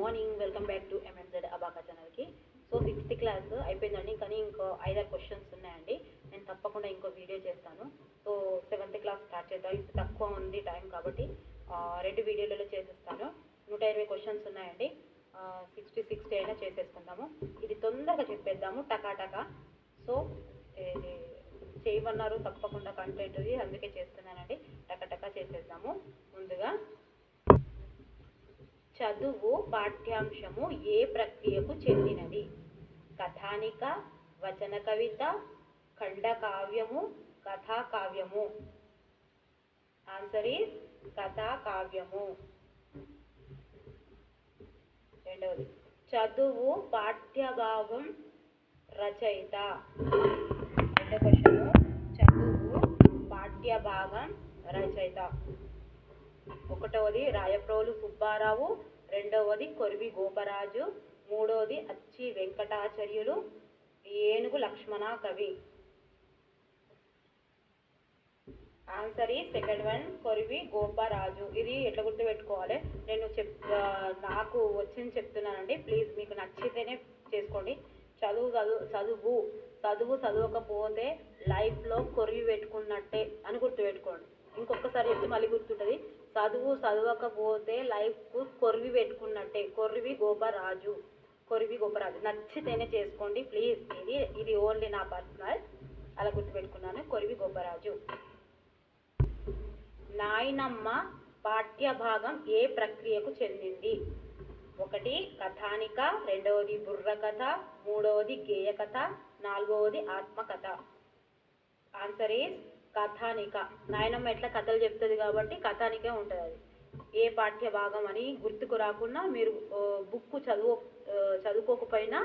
Morning welcome back to MMZ abaca ఛానల్కి so sixth class అయిపోయిందండి. కానీ ఇంకో ఐదారు క్వశ్చన్స్ ఉన్నాయండి. నేను తప్పకుండా ఇంకో వీడియో చేస్తాను. సో సెవెంత్ క్లాస్ స్టార్ట్ చేద్దాం. ఇప్పుడు తక్కువ ఉంది టైం కాబట్టి రెండు వీడియోలలో చేసేస్తాను. నూట ఇరవై క్వశ్చన్స్ ఉన్నాయండి. సిక్స్టీ సిక్స్టీ అయినా చేసేసుకుందాము. ఇది తొందరగా చెప్పేద్దాము. టకాటకా సో చేయమన్నారు తప్పకుండా కంటెంట్ అందుకే చేస్తున్నానండి. టకాటకా చేసేద్దాము. ముందుగా చదువు పాఠ్యాంశము ఏ ప్రక్రియకు చెందినది? కథానిక వచన కవిత ఖండకావ్యము కథాకావ్యము. Answer is కథాకావ్యము. రెండవది చదువు పాఠ్యభాగం రచయిత. రెండో క్వశ్చన్ చదువు పాఠ్యభాగం రచయిత. ఒకటవది రాయప్రోలు సుబ్బారావు రెండవది కొరివి గోపరాజు మూడవది అచ్చి వెంకటాచార్యులు ఏనుగు లక్ష్మణ కవి. ఆన్సర్ ఈ సెకండ్ వన్ కొరివి గోపరాజు. ఇది ఎట్లా గుర్తుపెట్టుకోవాలి? నేను చెప్ నాకు వచ్చింది చెప్తున్నానండి. ప్లీజ్ మీకు నచ్చితేనే చేసుకోండి. చదువు చదువు చదువు చదువు చదవకపోతే లైఫ్లో కొరివి పెట్టుకున్నట్టే అని గుర్తుపెట్టుకోండి. ఇంకొకసారి చెప్తే మళ్ళీ గుర్తుంటుంది. చదువు చదవకపోతే లైఫ్ కొరివి పెట్టుకున్నట్టే. కొరివి గోపరాజు. కొరివి గోపరాజు. నచ్చితేనే చేసుకోండి. ప్లీజ్. ఇది ఇది ఓన్లీ నా పర్సనల్. అలా గుర్తుపెట్టుకున్నాను. కొరివి గోపరాజు. నాయనమ్మ పాఠ్యభాగం ఏ ప్రక్రియకు చెందింది? ఒకటి కథానిక. రెండవది బుర్రకథ. మూడవది గేయకథ. నాలుగవది ఆత్మకథ. ఆన్సర్ ఈస్ కథానిక. నాయనమ్మ ఎట్లా కథలు చెప్తుంది కాబట్టి కథానికే ఉంటుంది అది. ఏ పాఠ్య భాగం అని గుర్తుకు రాకుండా మీరు బుక్ చదువు చదువుకోకపోయినా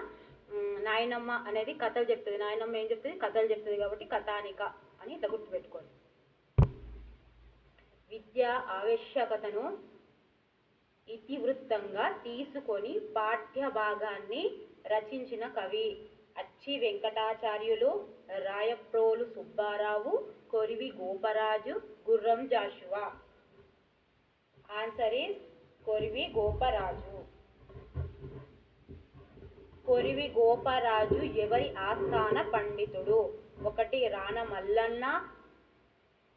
నాయనమ్మ అనేది కథలు చెప్తుంది. నాయనమ్మ ఏం చెప్తుంది? కథలు చెప్తుంది కాబట్టి కథానిక అని ఇట్లా గుర్తుపెట్టుకోండి. విద్య ఆవశ్యకతను ఇతివృత్తంగా తీసుకొని పాఠ్య భాగాన్ని రచించిన కవి Acchi Venkatacharyulu Rayaprolu Subbarao Korivi Goparaju Gurram Jashuva. Answer is Korivi Goparaju. కొరివి గోపరాజు ఎవరి ఆస్థాన పండితుడు? ఒకటి రాణ మల్లన్న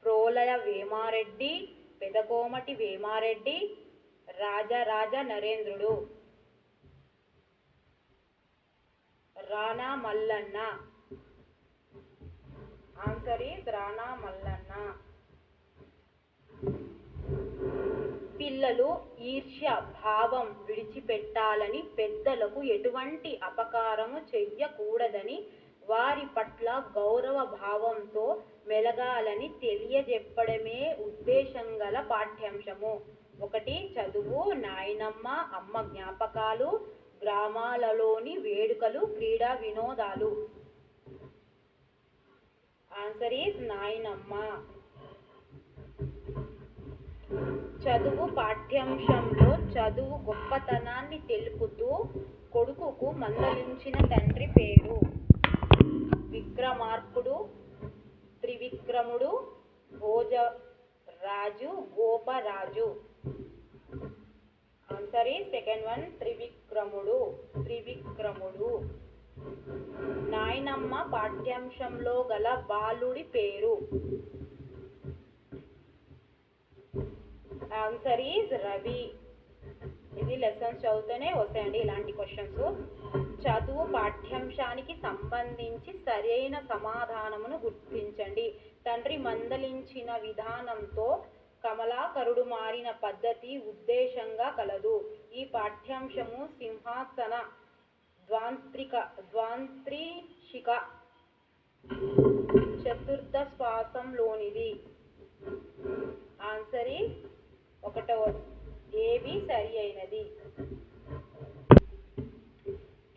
ప్రోలయ వేమారెడ్డి పెదకోమటి వేమారెడ్డి రాజరాజ నరేంద్రుడు. రాణా మల్లన్న. ఆంకరి ద్రాణ మల్లన్న పిల్లలు ఈర్ష్య భావం విడిచిపెట్టాలని పెద్దలకు ఎటువంటి అపకారము చెయ్యకూడదని వారి పట్ల గౌరవ భావంతో మెలగాలని తెలియజెప్పడమే ఉద్దేశం గల పాఠ్యాంశము. ఒకటి చదువు నాయనమ్మ అమ్మ జ్ఞాపకాలు గ్రామాలలోని వేడుకలు క్రీడా వినోదాలు. ఆన్సర్ ఈజ్ నాయనమ్మ. చదువు పాఠ్యాంశంలో చదువు గొప్పతనాన్ని తెలుపుతూ కొడుకుకు మందలించిన తండ్రి పేరు. Vikramarkudu Trivikramudu Bhojaraju Goparaju. Answer is second one Trivikramudu Trivikramudu. నాయనమ్మ పాఠ్యాంశంలో గల బాలుడి పేరు. ఆన్సర్ ఈజ్ రవి ఇది లెసన్స్ చదువుతూనే వస్తాయండి ఇలాంటి క్వశ్చన్స్ చదువు పాఠ్యాంశానికి సంబంధించి సరైన సమాధానమును గుర్తించండి. తండ్రి మందలించిన విధానంతో కమలాకరుడు మారిన పద్ధతి ఉద్దేశంగా కలదు. ఈ పాఠ్యాంశము సింహాసన ద్వాంత్రిక ద్వాంత్రిషిక చతుర్థ శ్వాసంలోనిది. ఆన్సర్ ఒకటో ఒకటవ ఏవి సరి అయినది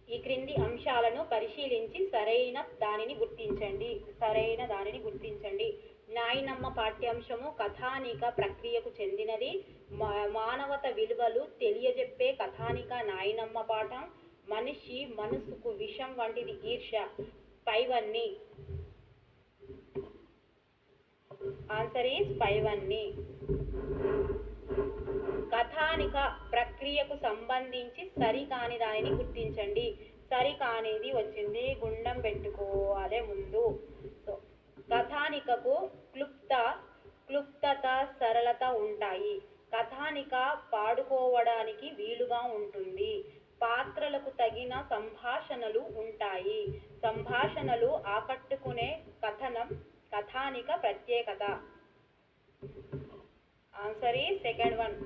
ఈ క్రింది అంశాలను పరిశీలించి సరైన దానిని గుర్తించండి. సరైన దానిని గుర్తించండి. నాయనమ్మ పాఠ్యాంశము కథానిక ప్రక్రియకు చెందినది. మా- మానవత విలువలు తెలియజెప్పే కథానిక నాయనమ్మ పాఠం. మనిషి మనసుకు విషం వంటిది ఈర్ష పైవన్నీ. ఆన్సర్ ఈజ్ పైవన్నీ. కథానిక ప్రక్రియకు సంబంధించి సరికాని దానిని గుర్తించండి. సరికానిది వచ్చింది గుండం పెట్టుకోవాలి ముందు. సో కథానికకు క్లుప్త క్లుప్తత సరళత ఉంటాయి. కథానిక పాడుకోవడానికి వీలుగా ఉంటుంది. పాత్రలకు తగిన సంభాషణలు ఉంటాయి. సంభాషణలు ఆకట్టుకునే కథనం కథానిక ప్రత్యేకత. ఆన్సర్ ఈ సెకండ్ వన్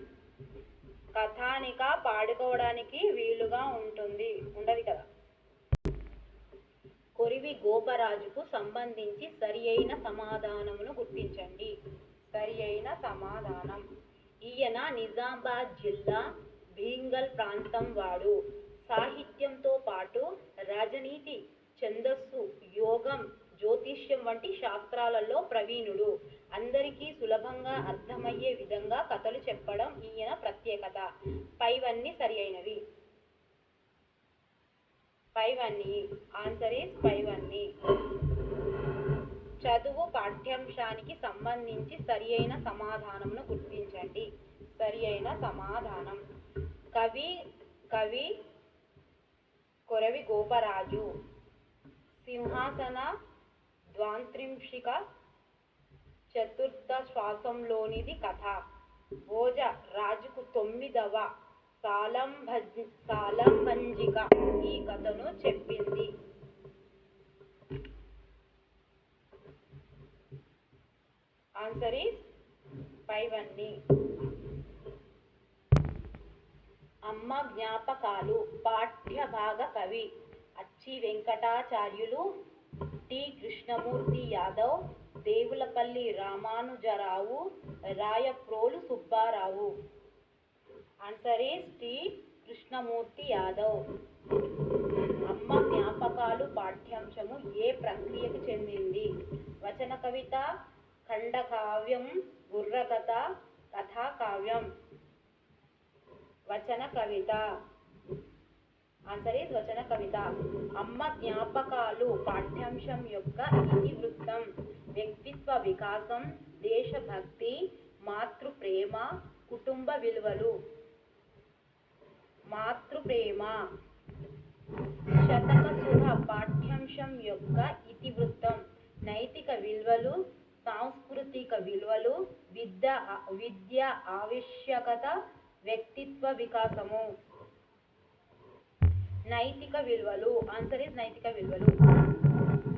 కథానిక పాడుకోవడానికి వీలుగా ఉంటుంది. ఉండదు కదా? కొరివి గోపరాజుకు సంబంధించి సరి అయిన సమాధానమును గుర్తించండి. సరి అయిన సమాధానం. ఈయన నిజామాబాద్ జిల్లా భీంగల్ ప్రాంతం వాడు. సాహిత్యంతో పాటు రాజనీతి ఛందస్సు యోగం జ్యోతిష్యం వంటి శాస్త్రాలలో ప్రవీణుడు. అందరికీ సులభంగా అర్థమయ్యే విధంగా కథలు చెప్పడం ఈయన ప్రత్యేకత. పైవన్నీ సరి అయినవి పైవన్నీ. ఆన్సర్ ఈస్ పైవన్నీ. చదువు పాఠ్యాంశానికి సంబంధించి సరి అయిన సమాధానంను గుర్తించండి. సరి అయిన సమాధానం. కవి కవి కొరవి గోపరాజు సింహాసన ద్వాంత్రింశిక చతుర్థ శ్వాసంలోనిది కథ. భోజ రాజుకు తొమ్మిదవ సాలంభ సాలంభంజిక ఈ కథను చెప్పింది. ఆన్సర్ ఈస్ పైవన్నీ అమ్మ జ్ఞాపకాలు పాఠ్యభాగ కవి Acchi Venkatacharyulu T. Krishnamurthy Yadav Devulapalli Ramanujarao Rayaprolu Subbarao. Answer is T. Krishnamurthy Yadav. అమ్మ జ్ఞాపకాలు పాఠ్యాంశము ఏ ప్రక్రియకు చెందింది? వచన కవిత ఖండకావ్యం కథా కథాకావ్యం. వచన కవిత. ఆన్సర్ ఈజ్ వచన కవిత. అమ్మ జ్ఞాపకాలు పాఠ్యాంశం యొక్క ఇతివృత్తం వ్యక్తిత్వ వికాసం దేశభక్తి మాతృప్రేమ కుటుంబ విలువలు. మాతృప్రేమ. శతక సుధ పాఠ్యాంశం యొక్క ఇతివృత్తం నైతిక విలువలు సాంస్కృతిక విలువలు విద్య విద్య ఆవశ్యకత వ్యక్తిత్వ వికాసము. నైతిక విలువలు ఆన్సర్ ఇస్ నైతిక విలువలు.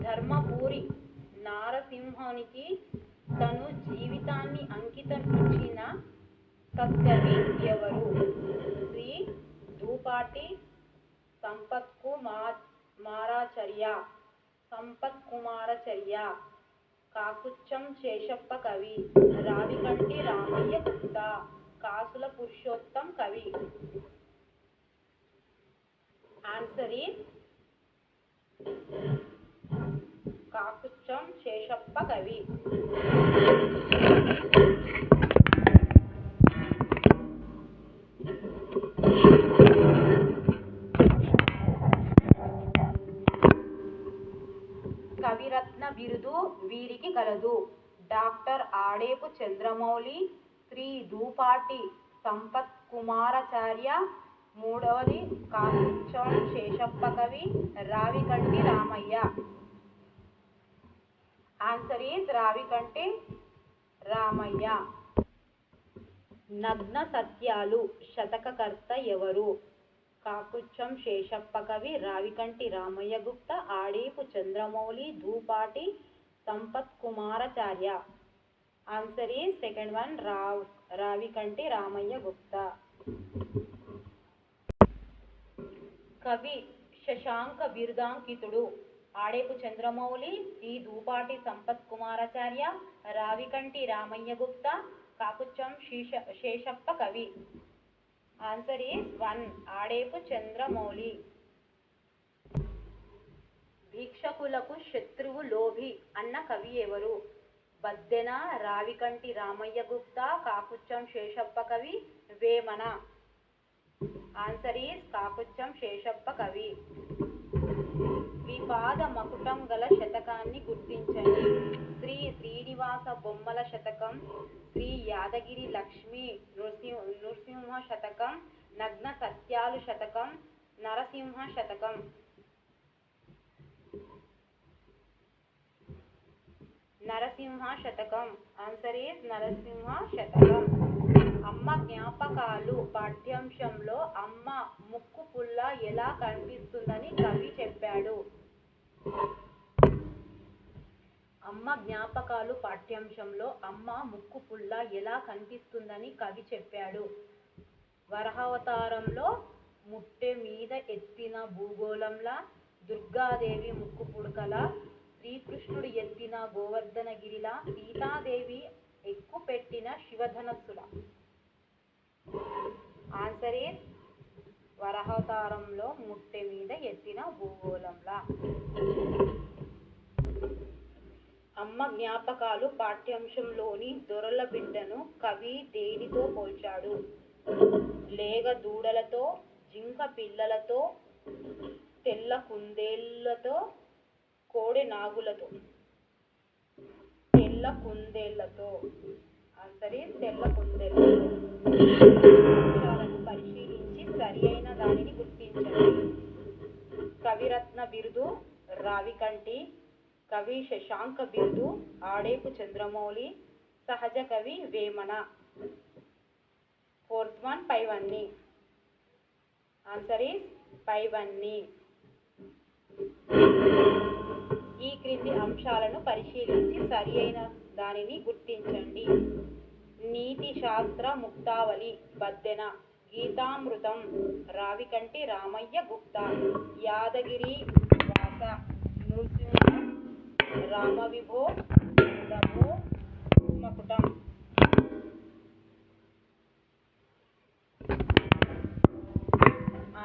ధర్మపూరి నారసింహానికి తను జీవితాన్ని అంకితం ఇచ్చిన సత్కవి ఎవరు? శ్రీ దూపాటి సంపత్ కుమార్ మారాచర్య సంపత్ కుమారచర్య కాకుచ్చం శేషప్ప కవి రావికంటి రామయ్య గుప్తా. కాసుల పురుషోత్తం కవి. ఆన్సర్ ఈజ్ కాకుచ్చం శేషప్ప కవి. కవిరత్న బిరుదు వీరికి కలదు. డాక్టర్ ఆడేపు చంద్రమౌళి దూపాటి సంపత్ కుమారాచార్య మూడవది కాకుచ్చం శేషప్ప కవి Ravikanti Ramayya. Answer is Ravikanti Ramayya. నగ్న సత్యాలు శతకకర్త ఎవరు? కాకుచ్చం శేషప్ప కవి Ravikanti Ramayya Gupta Adepu Chandramouli Dhupati Sampath Kumaracharya answer is second one Rao Ravikanti Ramayya Gupta. కవి శశాంక బిరుదాంకితుడు. ఆడేపు చంద్రమౌళి ఈ దూపాటి సంపత్ కుమారాచార్య రావికంటి రామయ్య గుప్త కాకుచ్చం శీష శేషప్ప కవి. Answer is one Adepu Chandramouli. భిక్షకులకు శత్రువు లోభి అన్న కవి ఎవరు? బద్దెన రావికంటి రామయ్య గుప్తా కాకుచ్చం శేషప్ప కవి వేమన. ఆన్సర్ ఈస్ కాకుచ్చం శేషప్ప కవి. విపాద మకుటం గల శతకాన్ని గుర్తించండి. శ్రీ శ్రీనివాస బొమ్మల శతకం శ్రీ యాదగిరి లక్ష్మి నృసింహ నృసింహ శతకం నగ్న సత్యాలు శతకం నరసింహ శతకం. నరసింహ శతకం. ఆన్సర్ ఈస్ నరసింహ శతకం. అమ్మ జ్ఞాపకాలు. పాఠ్యాంశంలో అమ్మ ముక్కు పుల్ల ఎలా కనిపిస్తుందని కవి చెప్పాడు. అమ్మ జ్ఞాపకాలు పాఠ్యాంశంలో అమ్మ ముక్కు పుల్ల ఎలా కనిపిస్తుందని కవి చెప్పాడు. వరహావతారంలో ముట్టె మీద ఎత్తిన భూగోళంలా దుర్గాదేవి ముక్కు పుడకల శ్రీకృష్ణుడు ఎత్తిన గోవర్ధనగిరిలా సీతాదేవి ఎక్కుపెట్టిన శివధనస్సుల. ఆన్సరే వరహతారంలో ముట్టె మీద ఎత్తిన భూగోళంలా. అమ్మ జ్ఞాపకాలు పాఠ్యాంశంలోని దొరల బిడ్డను కవి దేనితో పోల్చాడు? లేగ దూడలతో జింక పిల్లలతో తెల్ల కుందేళ్ళతో కోడి నాగులతో తెల్ల కుందేళ్ళతో సరే తెల్ల కుందేళ్ళతో పరిశీలించి సరి అయిన దానిని గుర్తించండి. కవిరత్న బిరుదు రావికంటి కవి శశాంక బిరుదు ఆడేపు చంద్రమౌళి సహజ కవి వేమన. ఫోర్త్ వన్ పైవన్ని. ఆన్సర్ ఈస్ పైవన్ని. క్రింది అంశాలను పరిశీలించి సరి అయిన దానిని గుర్తించండి. నీతి శాస్త్ర ముక్తావళి బద్దెన గీతామృతం రావికంటి రామయ్య గుప్తా యాదగిరి వాస నృసింహ రామవిభో రమో మకుటం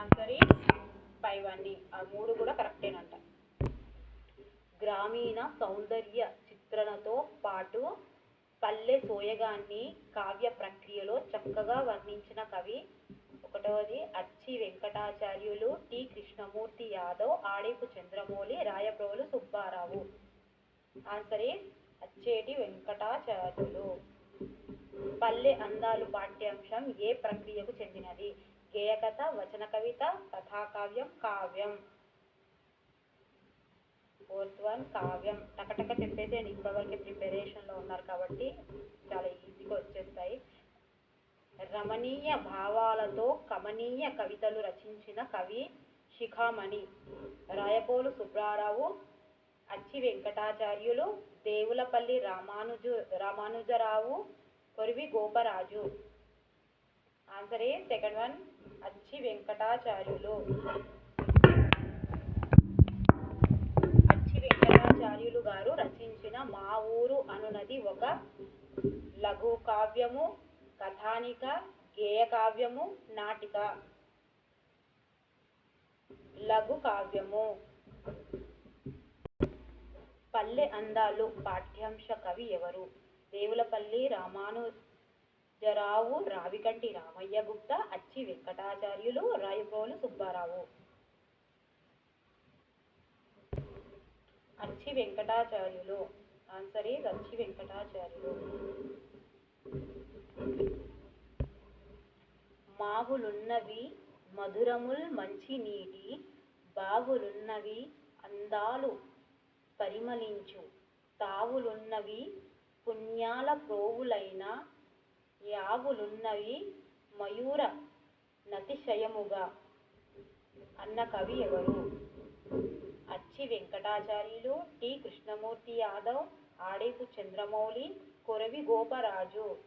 ఆన్సర్ ఇస్ ఫైవ్ అండి. ఆ మూడు కూడా కరెక్టేనంట గ్రామీణ సౌందర్య చిత్రణతో పాటు పల్లె సోయగాన్ని కావ్య ప్రక్రియలో చక్కగా వర్ణించిన కవి. ఒకటవది Acchi Venkatacharyulu T. Krishnamurthy Yadav Adepu Chandramouli Rayaprolu Subbarao. Answer is Accheti Venkatacharyulu. పల్లె అందాలు పాఠ్యాంశం ఏ ప్రక్రియకు చెందినది? గేయకథ వచన కవిత కథాకావ్యం కావ్యం. ఫోర్త్ వన్ కావ్యం టకటక చెప్పేసేయండి ఇప్పటివరకు ప్రిపరేషన్లో ఉన్నారు కాబట్టి చాలా ఈజీగా వచ్చేస్తాయి. రమణీయ భావాలతో కమనీయ కవితలు రచించిన కవి Shikhamani Rayapolu Subbarao Acchi Venkatacharyulu Devulapalli Ramanuju Ramanujarao Korivi Goparaju. Answer a second one Acchi Venkatacharyulu Acchi Venkatacharyulu గారు రచించిన మా ఊరు అనునది ఒక లఘు కావ్యము కథానిక గేయ కావ్యము నాటిక. లఘు కావ్యము. పల్లె అందాలు పాఠ్యాంశ కవి ఎవరు? దేవులపల్లి రామానుజరావు రావికంటి రామయ్య గుప్త అచ్చి వెంకటాచార్యులు రాయపోలు సుబ్బారావు. అచ్చి వెంకటాచార్యులు. ఆన్సర్ ఈజ్ అచ్చి వెంకటాచార్యులు. మావులున్నవి మధురముల్ మంచి నీటి బాగులున్నవి అందాలు పరిమళించు. తావులున్నవి పుణ్యాల ప్రోవులైన యావులున్నవి మయూర నతిశయముగా. అన్న కవి ఎవరు? అచ్చి వెంకటాచార్యులు టి. కృష్ణమూర్తి యాదవ్ ఆడేపు చంద్రమౌళి కొరవి గోపరాజు.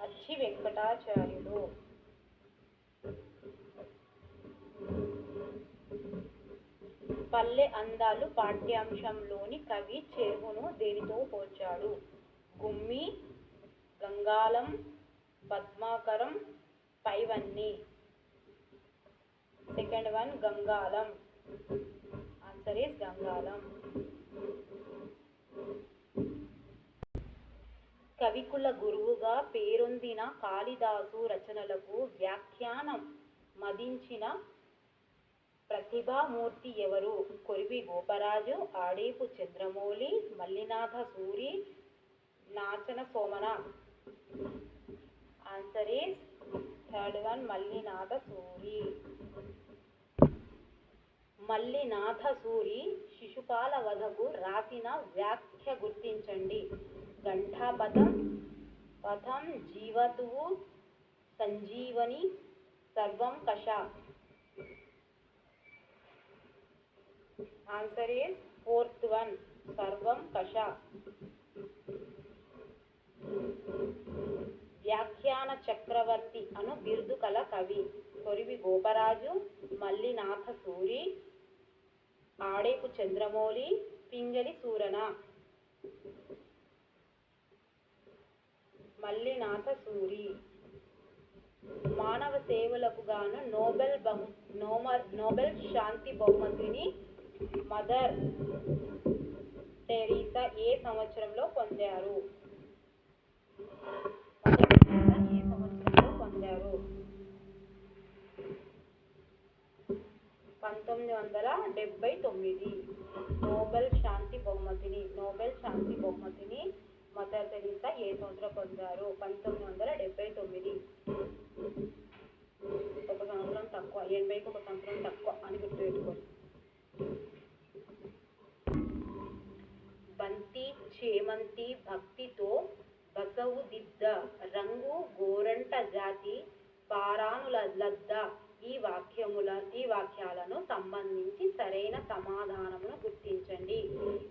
అచ్చి వెంకటాచార్యులు. పల్లె అందాలు పాఠ్యాంశంలోని కవి చెరువును దేనితో పోల్చాడు? గుమ్మి గంగాళం పద్మాకరం పైవన్ని. సెకండ్ వన్ గంగాలం ఆన్సర్ ఈస్ గంగాలం కవికుల గురువుగా పేరొందిన కాళిదాసు రచనలకు వ్యాఖ్యానం మదించిన ప్రతిభామూర్తి ఎవరు? Korivi Goparaju Adepu Chandramouli Mallinatha Suri Nachana Somana. Answer is third one Mallinatha Suri. Mallinatha Suri Shishupala వధకు రాసిన వ్యాఖ్య గుర్తించండి. ఘంటాపథం పథం జీవతువు Sanjeevani Sarvankasha. Answer is fourth one Sarvankasha. వ్యాఖ్యాన చక్రవర్తి అను బిరుదు కల కవి. కొరివి గోపరాజు మల్లినాథ సూరి ఆడేపు చంద్రమౌళి పింగళి సూరన. మల్లినాథ సూరి. మానవ సేవలకు గాను నోబెల్ బహు నోమర్ నోబెల్ శాంతి బహుమతిని మదర్ టెరీసా ఏ సంవత్సరంలో పొందారు? పంతొమ్మిది వందల డెబ్బై తొమ్మిది. నోబెల్ శాంతి బహుమతిని నోబెల్ శాంతి బహుమతిని మదర్ టెరీసా ఏ సంవత్సరం పొందారు? పంతొమ్మిది వందల డెబ్బై తొమ్మిది. ఒక సంవత్సరం తక్కువ ఎనభైకి ఒక సంవత్సరం తక్కువ అని గుర్తుపెట్టుకోండి. బంతి చేమంతి భక్తితో బసవు దిద్ద రంగు గోరంట జాతి పారానుల లద్ద ఈ వాక్యముల ఈ వాక్యాలను సంబంధించి సరైన సమాధానమును గుర్తించండి.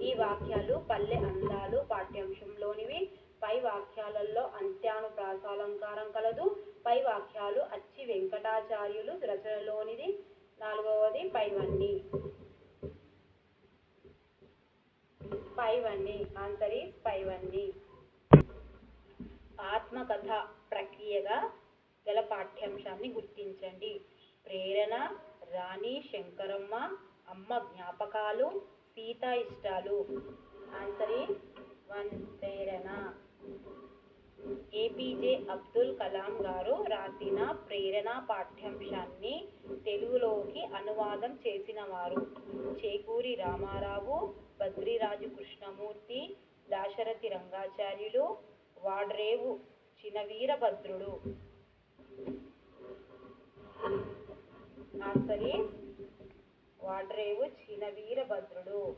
ఈ వాక్యాలు పల్లె అందాలు పాఠ్యాంశంలోనివి. పై వాక్యాలలో అంత్యానుప్రాసాలంకారం కలదు. పై వాక్యాలు అచ్చి వెంకటాచార్యులు రచనలోనిది. నాలుగవది పైవన్నీ. పైవన్నీ. ఆన్సర్ ఈస్ పైవన్నీ. ఆత్మకథ ప్రక్రియగా గల పాఠ్యాంశాన్ని గుర్తించండి. ప్రేరణ రాణి శంకరమ్మ అమ్మ జ్ఞాపకాలు సీత ఇష్టాలు. Answer is one Prerana. APJ Abdul Kalam గారు రాసిన ప్రేరణ పాఠ్యాంశాన్ని తెలుగులోకి అనువాదం చేసిన వారు. చేకూరి రామారావు బద్రిరాజు కృష్ణమూర్తి దాశరథి రంగాచార్యులు వాడ్రేవు చినవీరభద్రుడు. ఆన్సర్ ఈస్ వాడ్రేవు చినవీరభద్రుడు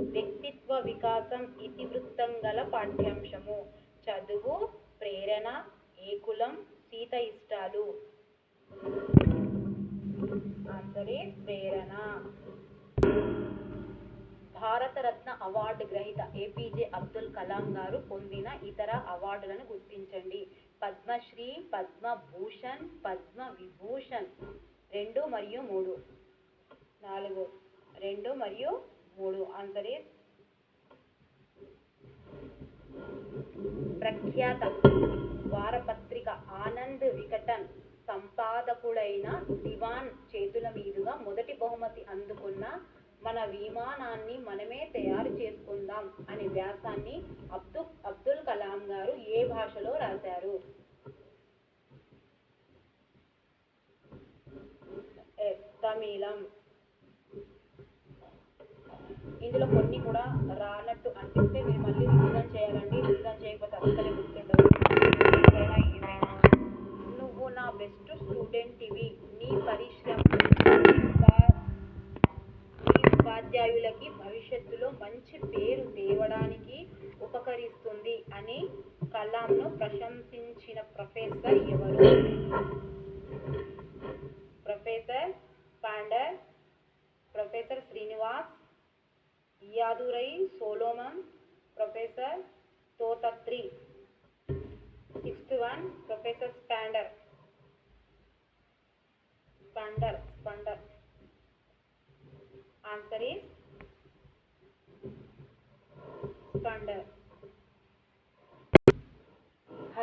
వ్యక్తిత్వ వికాసం ఇతివృత్తం గల పాఠ్యాంశము. చదువు ప్రేరణ ఏకులం సీత ఇష్టాలు. Answer is Prerana. Bharataratna award గ్రహీత ఏపీజే అబ్దుల్ కలాం గారు పొందిన ఇతర అవార్డులను గుర్తించండి. పద్మశ్రీ పద్మభూషణ్ పద్మ విభూషణ్ రెండు మరియు మూడు. నాలుగు. రెండు మరియు మూడు. ఆన్సర్ ఈస్ ప్రఖ్యాత. వారపత్రిక ఆనంద్ వికటన్ సంపాదకుడైన దివాన్ చేతుల మీదుగా మొదటి బహుమతి అందుకున్న మన విమానాన్ని మనమే తయారు చేసుకుందాం అనే వ్యాసాన్ని అబ్దుల్ అబ్దుల్ కలాం గారు ఏ భాషలో రాశారు? తమిళం. ఇందులో కొన్ని కూడా రానట్టు అనిపిస్తే మీరు మళ్ళీ రివిజన్ చేయాలండి. రివిజన్ చేయకపోతే అసలు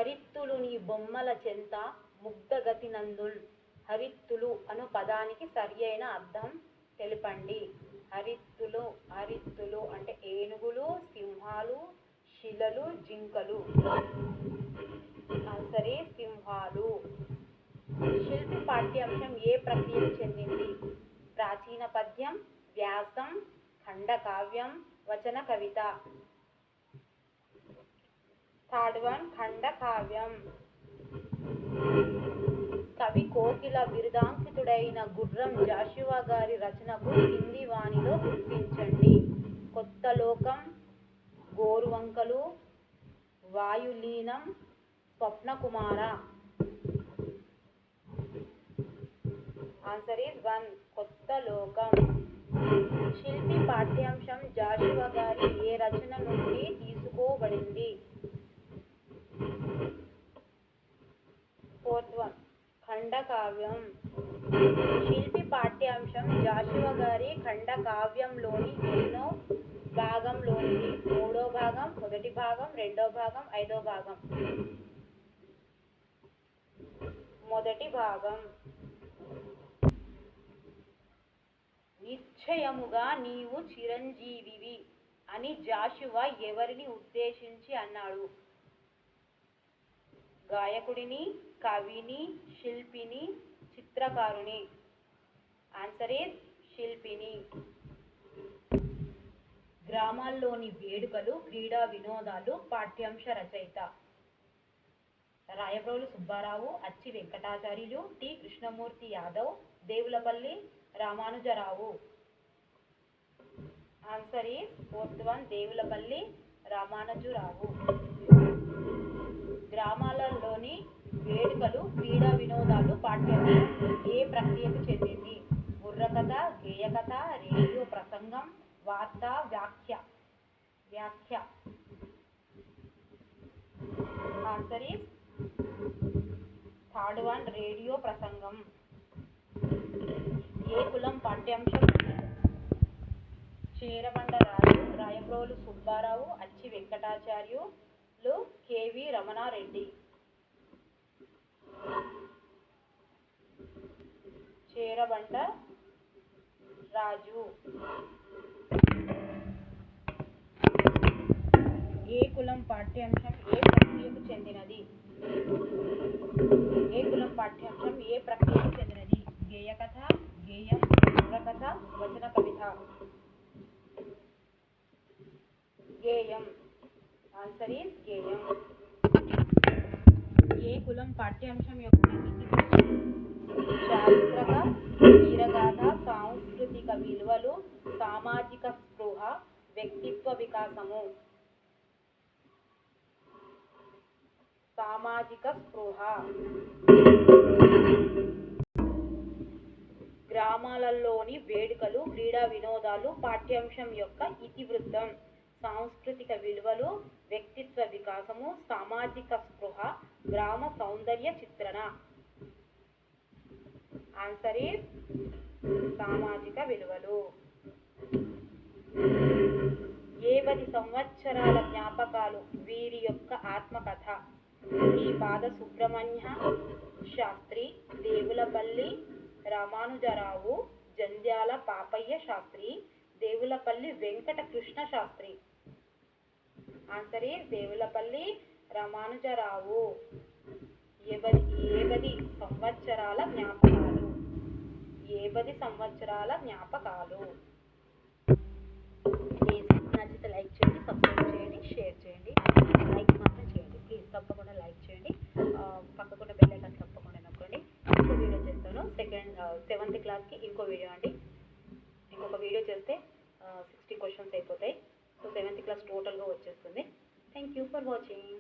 హరిత్తులు నీ బొమ్మల చెంత ముగ్ధగతినందుల్. హరిత్తులు అను పదానికి సరి అయిన అర్థం తెలుపండి. హరిత్తులు హరిత్తులు అంటే ఏనుగులు సింహాలు శిలలు జింకలు. సరే సింహాలు. శిల్పి పాఠ్యాంశం ఏ ప్రక్రియకు చెందింది? ప్రాచీన పద్యం వ్యాసం ఖండకావ్యం వచన కవిత. థర్డ్ వన్ ఖండకావ్యం కవి కోకిల బిరుదాంకితుడైన గుర్రం జాషువా గారి రచనకు హిందీ వాణిలో గుర్తించండి. కొత్త లోకం గోరువంకలు వాయులీనం స్వప్నకుమార. ఆన్సర్ ఈజ్ వన్ కొత్త లోకం. శిల్పి పాఠ్యాంశం జాషువా గారి ఏ రచన నుండి తీసుకోబడింది? ఫోర్త్ ఖండకావ్యం. శిల్పి పాఠ్యాంశం జాషువ గారి ఖండకావ్యంలోని ఎన్నో భాగంలోనిది మూడో భాగం మొదటి భాగం రెండో భాగం ఐదో భాగం. మొదటి భాగం. నిశ్చయముగా నీవు చిరంజీవివి అని జాషువా ఎవరిని ఉద్దేశించి అన్నాడు? గాయకుడిని కవిని శిల్పిని చిత్రకారుని. Answer is శిల్పిని. గ్రామాల్లోని వేడుకలు క్రీడా వినోదాలు పాఠ్యాంశ రచయిత. Rayaprolu Subbarao Acchi Venkatacharyulu T Krishnamurthy Yadav Devulapalli Ramanujarao. Answer is fourth one Devulapalli Ramanujurao. గ్రామాలలోని వేడుకలు క్రీడా వినోదాలు పాఠ్యాంశం ఏ ప్రక్రియకు చెందింది? బుర్రకథ గేయకథ రేడియో ప్రసంగం వార్త వ్యాఖ్య. వ్యాఖ్య. Answer is third one radio ప్రసంగం. ఏ కులం పాఠ్యాంశం? చీరబండ రాజు రాయప్రోలు సుబ్బారావు అచ్చి వెంకటాచార్యు కేవి రమణారెడ్డి. చేరబంట రాజు. ఏ కులం పాఠ్యాంశం ఏ ప్రక్రియకు చెందినది? ఏ కులం పాఠ్యాంశం ఏ ప్రక్రియకు చెందినది? గేయ కథ గేయం కథ వచన కవిత. గేయం. ఆన్సర్ ఈస్ గేయం ఏ కులం పాఠ్యాంశం యొక్క చారిత్రక వీరగాథ సాంస్కృతిక విలువలు సామాజిక స్పృహ వ్యక్తిత్వ వికాసము? సామాజిక స్పృహ. గ్రామాలలోని వేడుకలు క్రీడా వినోదాలు పాఠ్యాంశం యొక్క ఇతివృత్తం. సాంస్కృతిక విలువలు వ్యక్తిత్వ వికాసము సామాజిక స్పృహ గ్రామ సౌందర్య చిత్రణ. ఆన్సర్ ఈస్ సామాజిక విలువలు. ఏవది సంవత్సరాల జ్ఞాపకాలు? వీరి యొక్క ఆత్మకథ. ఈ పాద Subrahmanya Sastry Devulapalli Ramanujarao Jandhyala Papayya Sastry Devulapalli Venkata Krishna Sastry. Answer is Devulapalli Ramanujarao. ఏబది ఏబది సంవత్సరాల జ్ఞాపకాలు. ఏబది సంవత్సరాల జ్ఞాపకాలు. ప్లీజ్ నచ్చితే లైక్ చేయండి సబ్స్క్రైబ్ చేయండి షేర్ చేయండి. లైక్ మాత్రం చేయండి ప్లీజ్ తప్పకుండా లైక్ చేయండి. పక్కకుండా బెల్ ఐకాన్ తప్పకుండా నొక్కండి. ఇంకో వీడియో చేస్తాను. సెకండ్ సెవెంత్ క్లాస్కి ఇంకో వీడియో అండి. ఇంకొక వీడియో చేస్తే సిక్స్టీ క్వశ్చన్స్ అయిపోతాయి. సో సెవెంత్ క్లాస్ టోటల్గా వచ్చేస్తుంది. Thank you for watching.